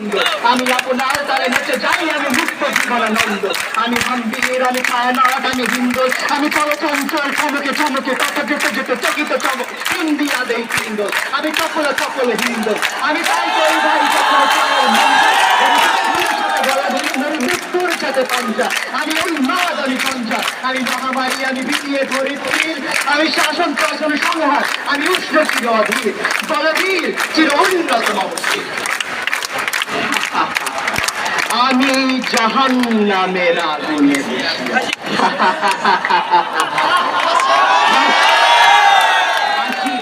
আমি আপনার তালে নেচে যাই, আমি মুক্ত জীবনানন্দ। আমি হাম্বির আমি কায়নাট আমি হিন্দু আমি চলচঞ্চল চমকে চমকে, কথা যেতে যেতে চকিত চমক ইন্ডিয়া দেই হিন্দু আমি চপল চপল হিন্দু। আমি তাই করি ভাই চপল চপল মৃত্যুর সাথে পঞ্চা আমি ওই মাদ আমি পঞ্চা আমি মহামারী, আমি বিপিএ ফরিদপুর আমি শাসন প্রশাসন সংহার আমি উষ্ণ চির অধীর। বলবীর, চির উন্নত অবস্থিত আমি জাহান নামের আগুনে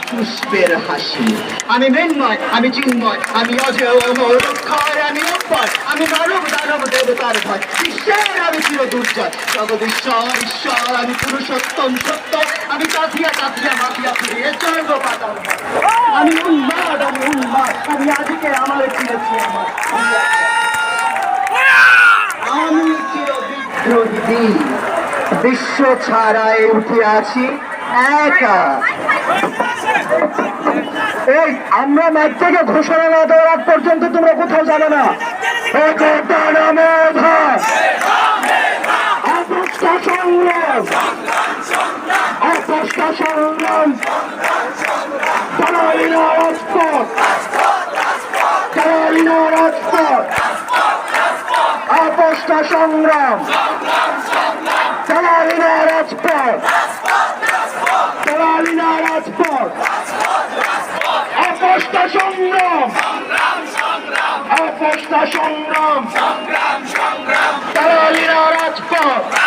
পুষ্পের হাসি। আমি মৃন্ময় আমি চিন্ময়, আমি অজয় অক্ষয় আমি অক্ষয় আমি মানব দানব দেবতার ভয়। বিশ্বের আমি চির দুর্জয় জগদীশ্বর ঈশ্বর আমি পুরুষোত্তম সত্য। আমি কাঁথিয়া কাঁথিয়া মাফিয়া ফিরিয়ে জন্ম পাতার। আমি উন্মাদ আমি উন্মাদ আমি আজকে আমার ফিরেছি আমার আমি চির বিদ্রোহী বিশ্ব ছাড়াই উঠে আছি একা। এই, আমরা মাঠ থেকে ঘোষণা না দেওয়ার আগ পর্যন্ত তোমরা কোথাও যাবে না। সংগ্রাম। সংগ্রাম। রাষ্ট্র সংগ্রাম। চালালি না রাজপথ। চালালি না রাজপথ। অপষ্ট সংগ্রাম। অপষ্ট সংগ্রাম। চালালি রাজপথ।